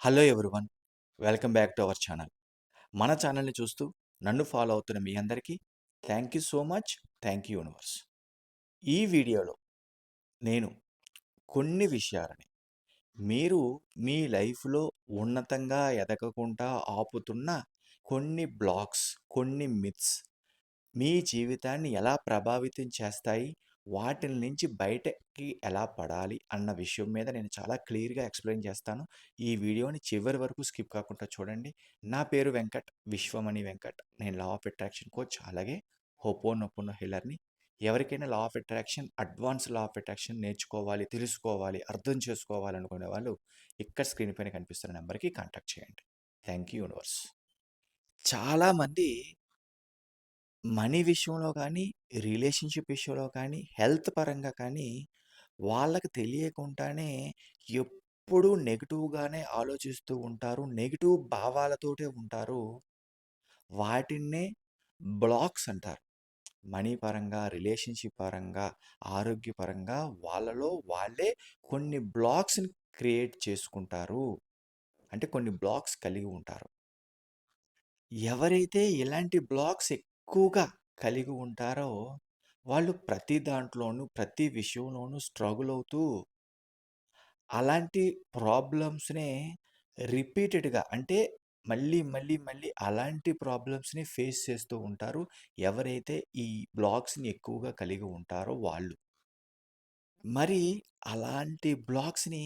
Hello one welcome back to our channel. మన ఛానల్ని చూస్తూ నన్ను ఫాలో అవుతున్న మీ అందరికీ thank you so much thank you universe. ఈ వీడియోలో నేను కొన్ని విషయాలని మీరు మీ లైఫ్లో ఉన్నతంగా ఎదగకుండా ఆపుతున్న కొన్ని బ్లాక్స్ కొన్ని మిత్స్ మీ జీవితాన్ని ఎలా ప్రభావితం చేస్తాయి వాటి నుంచి బయటకి ఎలా పడాలి అన్న విషయం మీద నేను చాలా క్లియర్గా ఎక్స్ప్లెయిన్ చేస్తాను. ఈ వీడియోని చివరి వరకు స్కిప్ కాకుండా చూడండి. నా పేరు వెంకట్ విశ్వమణి వెంకట్. నేను లా ఆఫ్ అట్రాక్షన్ కోచ్ అలాగే హోపో హోపోనొప్పునో హిల్లర్ని. ఎవరికైనా law of attraction advance law of attraction నేర్చుకోవాలి తెలుసుకోవాలి అర్థం చేసుకోవాలి అనుకునే వాళ్ళు ఇక్కడ స్క్రీన్ పైన కనిపిస్తున్న నెంబర్కి కాంటాక్ట్ చేయండి. థ్యాంక్ యూ యూనివర్స్ చాలామంది మనీ విషయంలో కానీ రిలేషన్షిప్ విషయంలో కానీ హెల్త్ పరంగా కానీ వాళ్ళకి తెలియకుండానే ఎప్పుడూ నెగిటివ్గానే ఆలోచిస్తూ ఉంటారు నెగిటివ్ భావాలతోటే ఉంటారు. వాటిన్నే బ్లాక్స్ అంటారు. మనీ పరంగా రిలేషన్షిప్ పరంగా ఆరోగ్యపరంగా వాళ్ళలో వాళ్ళే కొన్ని బ్లాక్స్ని క్రియేట్ చేసుకుంటారు. అంటే కొన్ని బ్లాక్స్ కలిగి ఉంటారు. ఎవరైతే ఇలాంటి బ్లాక్స్ ఎక్కువగా కలిగి ఉంటారో వాళ్ళు ప్రతి దాంట్లోనూ ప్రతి విషయంలోనూ స్ట్రగుల్ అవుతూ అలాంటి ప్రాబ్లమ్స్నే రిపీటెడ్గా అంటే మళ్ళీ మళ్ళీ మళ్ళీ అలాంటి ప్రాబ్లమ్స్ని ఫేస్ చేస్తూ ఉంటారు. ఎవరైతే ఈ బ్లాక్స్ని ఎక్కువగా కలిగి ఉంటారో వాళ్ళు. మరి అలాంటి బ్లాక్స్ని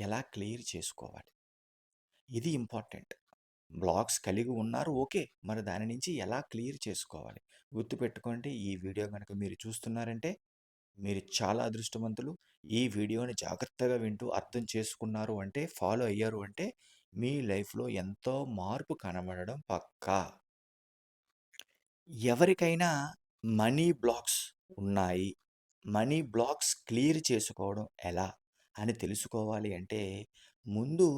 ఎలా క్లియర్ చేసుకోవాలి? ఇది ఇంపార్టెంట్ బ్లాగ్స్ కలిగి ఉన్నారు. ఓకే. మరి దాని నుంచి ఎలా క్లియర్ చేసుకోవాలి? గుర్తుపెట్టుకోండి ఈ వీడియో కనుక మీరు చూస్తున్నారంటే మీరు చాలా అదృష్టవంతులు. ఈ వీడియోని జాగ్రత్తగా వింటూ అర్థం చేసుకున్నారు అంటే ఫాలో అయ్యారు అంటే మీ లైఫ్లో ఎంతో మార్పు కనబడడం పక్కా. ఎవరికైనా మనీ బ్లాక్స్ ఉన్నాయి. మనీ బ్లాక్స్ క్లియర్ చేసుకోవడం ఎలా అని తెలుసుకోవాలి అంటే ముందు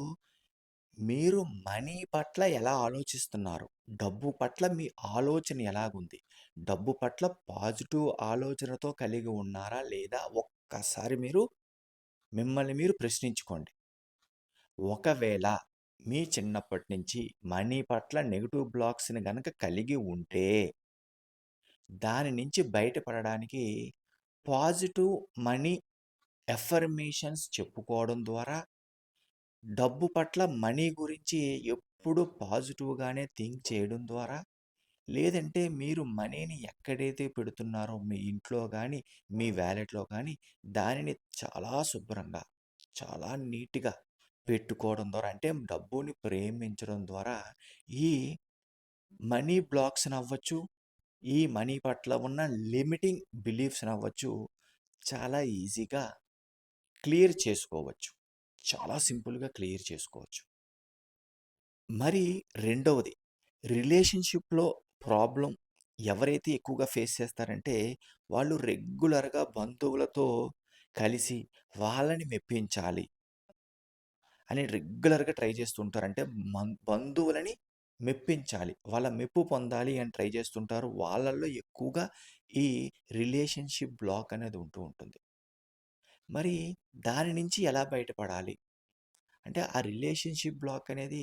మీరు మనీ పట్ల ఎలా ఆలోచిస్తున్నారు? డబ్బు పట్ల మీ ఆలోచన ఎలాగుంది? డబ్బు పట్ల పాజిటివ్ ఆలోచనతో కలిగి ఉన్నారా? లేదా ఒక్కసారి మీరు మిమ్మల్ని మీరు ప్రశ్నించుకోండి. ఒకవేళ మీ చిన్నప్పటి నుంచి మనీ పట్ల నెగిటివ్ బ్లాక్స్ని గనక కలిగి ఉంటే దాని నుంచి బయటపడడానికి పాజిటివ్ మనీ ఎఫర్మేషన్స్ చెప్పుకోవడం ద్వారా డబ్బు పట్ల మనీ గురించి ఎప్పుడు పాజిటివ్గానే థింక్ చేయడం ద్వారా లేదంటే మీరు మనీని ఎక్కడైతే పెడుతున్నారో మీ ఇంట్లో కానీ మీ వ్యాలెట్లో కానీ దానిని చాలా శుభ్రంగా చాలా నీట్గా పెట్టుకోవడం ద్వారా అంటే డబ్బుని ప్రేమించడం ద్వారా ఈ మనీ బ్లాక్స్ అవ్వచ్చు ఈ మనీ పట్ల ఉన్న లిమిటింగ్ బిలీఫ్స్ అవ్వచ్చు చాలా ఈజీగా క్లియర్ చేసుకోవచ్చు. చాలా సింపుల్గా క్లియర్ చేసుకోవచ్చు. మరి రెండవది రిలేషన్షిప్లో ప్రాబ్లం ఎవరైతే ఎక్కువగా ఫేస్ చేస్తారంటే వాళ్ళు రెగ్యులర్గా బంధువులతో కలిసి వాళ్ళని మెప్పించాలి. అని రెగ్యులర్గా ట్రై చేస్తుంటారు అంటే మన్ బంధువులని మెప్పించాలి. వాళ్ళ మెప్పు పొందాలి అని ట్రై చేస్తుంటారు. వాళ్ళల్లో ఎక్కువగా ఈ రిలేషన్షిప్ బ్లాక్ అనేది ఉంటూ ఉంటుంది. మరి దాని నుంచి ఎలా బయటపడాలి? అంటే ఆ రిలేషన్షిప్ బ్లాక్ అనేది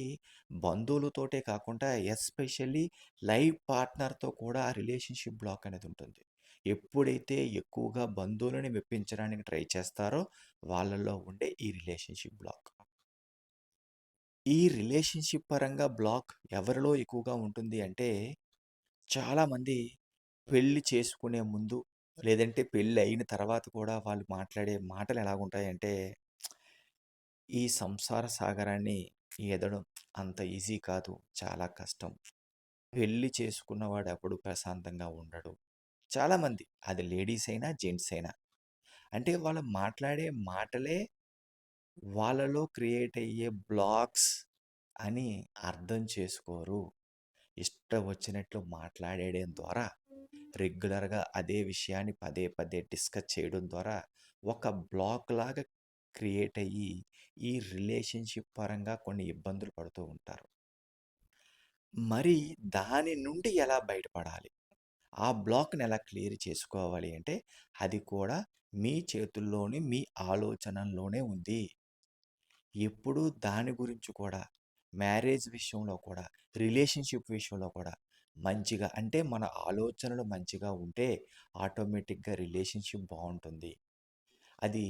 బంధువులతోటే కాకుండా ఎస్పెషల్లీ లైఫ్ పార్ట్నర్తో కూడా ఆ రిలేషన్షిప్ బ్లాక్ అనేది ఉంటుంది. ఎప్పుడైతే ఎక్కువగా బంధువులని మెప్పించడానికి ట్రై చేస్తారో వాళ్ళల్లో ఉండే ఈ రిలేషన్షిప్ బ్లాక్. ఈ రిలేషన్షిప్ పరంగా బ్లాక్ ఎవరిలో ఎక్కువగా ఉంటుంది అంటే చాలామంది పెళ్ళి చేసుకునే ముందు లేదంటే పెళ్ళి అయిన తర్వాత కూడా వాళ్ళు మాట్లాడే మాటలు ఎలాగుంటాయంటే ఈ సంసార సాగరాన్ని ఎదడం అంత ఈజీ కాదు చాలా కష్టం. పెళ్ళి చేసుకున్నవాడు అప్పుడు ప్రశాంతంగా ఉండడు. చాలామంది అది లేడీస్ అయినా జెంట్స్ అయినా. అంటే వాళ్ళు మాట్లాడే మాటలే వాళ్ళలో క్రియేట్ అయ్యే బ్లాక్స్ అని అర్థం చేసుకోరు. ఇష్టం వచ్చినట్లు మాట్లాడేయడం ద్వారా రెగ్యులర్గా అదే విషయాన్ని పదే పదే డిస్కస్ చేయడం ద్వారా ఒక బ్లాక్ లాగా క్రియేట్ అయ్యి ఈ రిలేషన్షిప్ పరంగా కొన్ని ఇబ్బందులు పడుతూ ఉంటారు. మరి దాని నుండి ఎలా బయటపడాలి? ఆ బ్లాక్ని ఎలా క్లియర్ చేసుకోవాలి అంటే అది కూడా మీ చేతుల్లోని మీ ఆలోచనల్లోనే ఉంది. ఎప్పుడూ దాని గురించి కూడా మ్యారేజ్ విషయంలో కూడా రిలేషన్షిప్ విషయంలో కూడా మంచిగా అంటే మన ఆలోచనలు మంచిగా ఉంటే ఆటోమేటిక్గా రిలేషన్షిప్ బాగుంటుంది. అది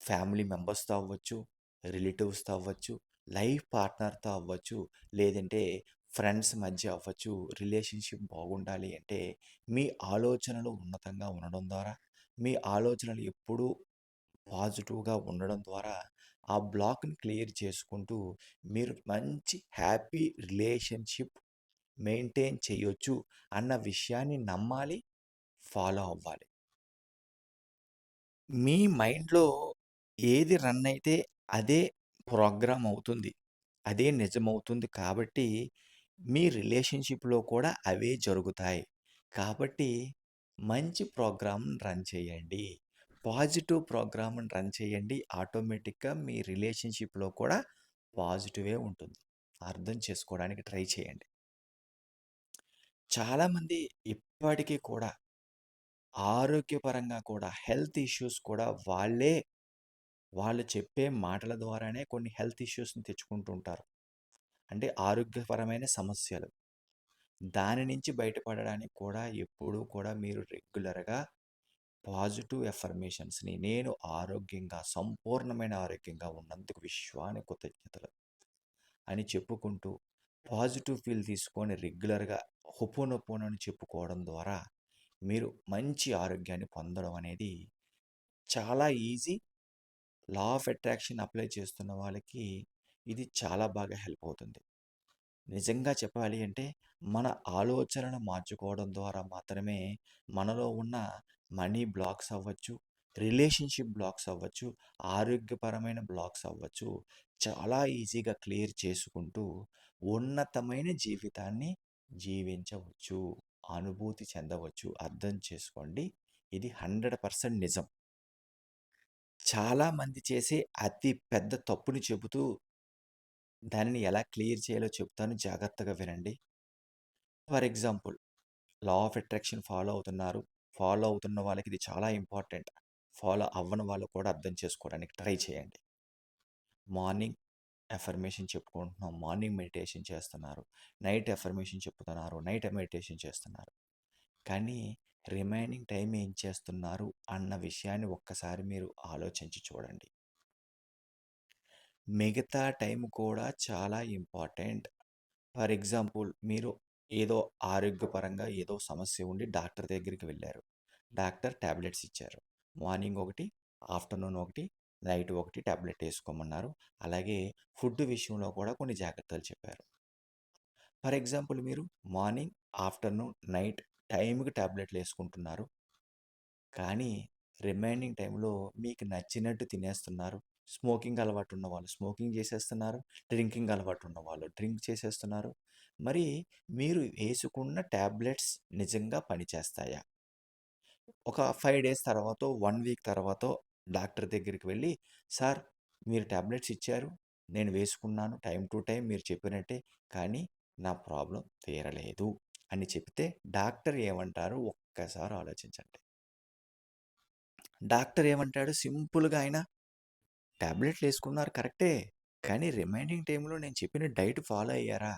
ఫ్యామిలీ మెంబర్స్తో అవ్వచ్చు రిలేటివ్స్తో అవ్వచ్చు లైఫ్ పార్ట్నర్తో అవ్వచ్చు లేదంటే ఫ్రెండ్స్ మధ్య అవ్వచ్చు రిలేషన్షిప్ బాగుండాలి అంటే మీ ఆలోచనలు ఉన్నతంగా ఉండడం ద్వారా మీ ఆలోచనలు ఎప్పుడూ పాజిటివ్గా ఉండడం ద్వారా ఆ బ్లాక్ని క్లియర్ చేసుకుంటూ మీరు మంచి హ్యాపీ రిలేషన్షిప్ మెయింటైన్ చేయొచ్చు అన్న విషయాన్ని నమ్మాలి ఫాలో అవ్వాలి. మీ మైండ్లో ఏది రన్ అయితే అదే ప్రోగ్రామ్ అవుతుంది అదే నిజమవుతుంది కాబట్టి మీ రిలేషన్షిప్లో కూడా అవే జరుగుతాయి. కాబట్టి మంచి ప్రోగ్రామ్ని రన్ చేయండి పాజిటివ్ ప్రోగ్రామ్ని రన్ చేయండి ఆటోమేటిక్గా మీ రిలేషన్షిప్లో కూడా పాజిటివే ఉంటుంది. అర్థం చేసుకోవడానికి ట్రై చేయండి. చాలామంది ఇప్పటికీ కూడా ఆరోగ్యపరంగా కూడా హెల్త్ ఇష్యూస్ కూడా వాళ్ళే వాళ్ళు చెప్పే మాటల ద్వారానే కొన్ని హెల్త్ ఇష్యూస్ని తెచ్చుకుంటూ ఉంటారు అంటే ఆరోగ్యపరమైన సమస్యలు. దాని నుంచి బయటపడడానికి కూడా ఎప్పుడూ కూడా మీరు రెగ్యులర్గా పాజిటివ్ ఎఫర్మేషన్స్ని నేను ఆరోగ్యంగా సంపూర్ణమైన ఆరోగ్యంగా ఉన్నందుకు విశ్వానికి కృతజ్ఞతలు అని చెప్పుకుంటూ పాజిటివ్ ఫీల్ తీసుకొని రెగ్యులర్గా హొపోనొపోనని చెప్పుకోవడం ద్వారా మీరు మంచి ఆరోగ్యాన్ని పొందడం అనేది చాలా easy. Law of attraction apply చేస్తున్న వాళ్ళకి ఇది చాలా బాగా హెల్ప్ అవుతుంది. నిజంగా చెప్పాలి అంటే మన ఆలోచనను మార్చుకోవడం ద్వారా మాత్రమే మనలో ఉన్న మనీ బ్లాక్స్ అవ్వచ్చు రిలేషన్షిప్ బ్లాక్స్ అవ్వచ్చు ఆరోగ్యపరమైన బ్లాక్స్ అవ్వచ్చు చాలా ఈజీగా క్లియర్ చేసుకుంటూ ఉన్నతమైన జీవితాన్ని జీవించవచ్చు అనుభూతి చెందవచ్చు అర్థం చేసుకోండి. ఇది హండ్రెడ్ పర్సెంట్ నిజం. చాలామంది చేసే అతి పెద్ద తప్పుని చెబుతూ దానిని ఎలా క్లియర్ చేయాలో చెప్తాను. జాగ్రత్తగా వినండి. For example law of attraction follow అవుతున్నారు. ఫాలో అవుతున్న వాళ్ళకి ఇది చాలా ఇంపార్టెంట్. ఫాలో అవ్వని వాళ్ళు కూడా అర్థం చేసుకోవడానికి ట్రై చేయండి. మార్నింగ్ ఎఫర్మేషన్ చెప్పుకుంటున్నాం. మార్నింగ్ మెడిటేషన్ చేస్తున్నారు. నైట్ ఎఫర్మేషన్ చెప్తున్నారు నైట్ మెడిటేషన్ చేస్తున్నారు. కానీ రిమైనింగ్ టైం ఏం చేస్తున్నారు అన్న విషయాన్ని ఒక్కసారి మీరు ఆలోచించి చూడండి. మిగతా టైం కూడా చాలా ఇంపార్టెంట్. ఫర్ ఎగ్జాంపుల్ మీరు ఏదో ఆరోగ్యపరంగా ఏదో సమస్య ఉండి డాక్టర్ దగ్గరికి వెళ్ళారు. డాక్టర్ ట్యాబ్లెట్స్ ఇచ్చారు. మార్నింగ్ ఒకటి ఆఫ్టర్నూన్ ఒకటి నైట్ ఒకటి ట్యాబ్లెట్ వేసుకోమన్నారు. అలాగే ఫుడ్ విషయంలో కూడా కొన్ని జాగ్రత్తలు చెప్పారు. ఫర్ ఎగ్జాంపుల్ మీరు మార్నింగ్ ఆఫ్టర్నూన్ నైట్ టైంకి ట్యాబ్లెట్లు వేసుకుంటున్నారు. కానీ రిమైనింగ్ టైంలో మీకు నచ్చినట్టు తినేస్తున్నారు. స్మోకింగ్ అలవాటు ఉన్న వాళ్ళు స్మోకింగ్ చేసేస్తున్నారు. డ్రింకింగ్ అలవాటు ఉన్న వాళ్ళు డ్రింక్ చేసేస్తున్నారు. మరి మీరు వేసుకున్న ట్యాబ్లెట్స్ నిజంగా పనిచేస్తాయా? ఒక ఫైవ్ డేస్ తర్వాత వన్ వీక్ తర్వాత డాక్టర్ దగ్గరికి వెళ్ళి సార్ మీరు ట్యాబ్లెట్స్ ఇచ్చారు నేను వేసుకున్నాను టైం టు టైం మీరు చెప్పినట్టే కానీ నా ప్రాబ్లం తీరలేదు అని చెప్తే డాక్టర్ ఏమంటారు? ఒక్కసారి ఆలోచించండి. డాక్టర్ ఏమంటాడు? సింపుల్గా ఆయన ట్యాబ్లెట్లు వేసుకున్నారు కరెక్టే కానీ రిమైండింగ్ టైంలో నేను చెప్పిన డైట్ ఫాలో అయ్యారా?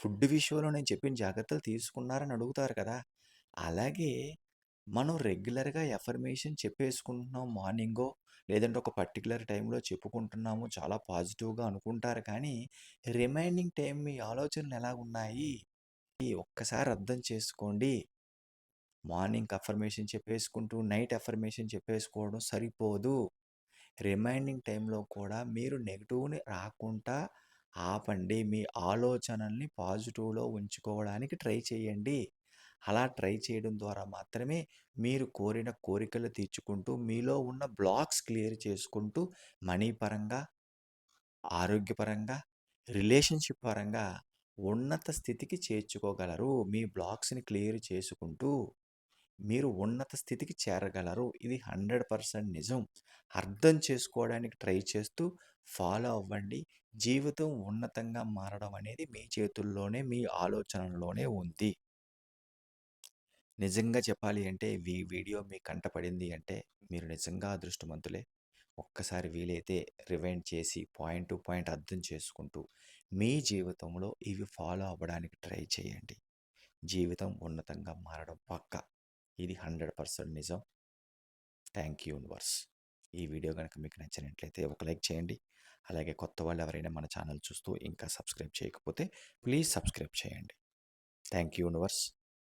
ఫుడ్ విషయంలో నేను చెప్పిన జాగ్రత్తలు తీసుకున్నారని అడుగుతారు కదా అలాగే మనం రెగ్యులర్గా ఎఫర్మేషన్ చెప్పేసుకుంటున్నాం మార్నింగో లేదంటే ఒక పర్టికులర్ టైంలో చెప్పుకుంటున్నాము చాలా పాజిటివ్గా అనుకుంటారు. కానీ రిమైనింగ్ టైం మీ ఆలోచనలు ఎలా ఉన్నాయి ఒక్కసారి అర్థం చేసుకోండి. మార్నింగ్ అఫర్మేషన్ చెప్పేసుకుంటూ నైట్ అఫర్మేషన్ చెప్పేసుకోవడం సరిపోదు. రిమైనింగ్ టైంలో కూడా మీరు నెగిటివ్ని రాకుండా ఆపండి. మీ ఆలోచనల్ని పాజిటివ్లో ఉంచుకోవడానికి ట్రై చేయండి. అలా ట్రై చేయడం ద్వారా మాత్రమే మీరు కోరిన కోరికలు తీర్చుకుంటూ మీలో ఉన్న బ్లాక్స్ క్లియర్ చేసుకుంటూ మనీ పరంగా ఆరోగ్యపరంగా రిలేషన్షిప్ పరంగా ఉన్నత స్థితికి చేర్చుకోగలరు. మీ బ్లాక్స్ని క్లియర్ చేసుకుంటూ మీరు ఉన్నత స్థితికి చేరగలరు. ఇది హండ్రెడ్ పర్సెంట్ నిజం. అర్థం చేసుకోవడానికి ట్రై చేస్తూ ఫాలో అవ్వండి. జీవితం ఉన్నతంగా మారడం అనేది మీ చేతుల్లోనే మీ ఆలోచనలోనే ఉంది. నిజంగా చెప్పాలి అంటే ఈ వీడియో మీ కంట పడింది అంటే మీరు నిజంగా అదృష్టవంతులే. ఒక్కసారి వీలైతే రివైండ్ చేసి పాయింట్ టు పాయింట్ అర్థం చేసుకుంటూ మీ జీవితంలో ఇవి ఫాలో అవ్వడానికి ట్రై చేయండి. జీవితం ఉన్నతంగా మారడం పక్క. ఇది హండ్రెడ్ పర్సెంట్ నిజం. Thank you universe. ఈ వీడియో కనుక మీకు నచ్చినట్లయితే ఒక లైక్ చేయండి. అలాగే కొత్త వాళ్ళు ఎవరైనా మన ఛానల్ చూస్తూ ఇంకా సబ్స్క్రైబ్ చేయకపోతే ప్లీజ్ సబ్స్క్రైబ్ చేయండి. Thank you universe.